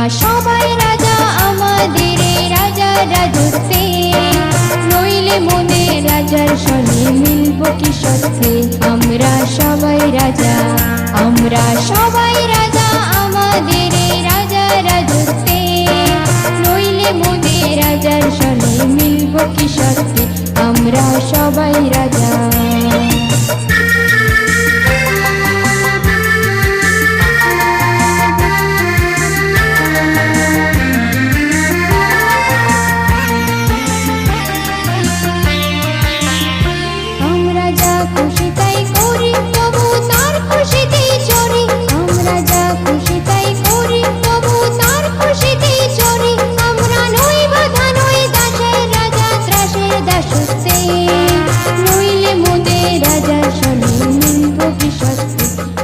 আমরা সবাই রাজা আমাদের রাজা রাজত্বে নইলে মনে রাজার সনে মিলব কি সত্যি? আমরা সবাই রাজা, আমরা সবাই রাজা আমাদের রাজা রাজত্বে নইলে মনে রাজার সনে মিলব কি সত্যি? আমরা সবাই রাজা। thank you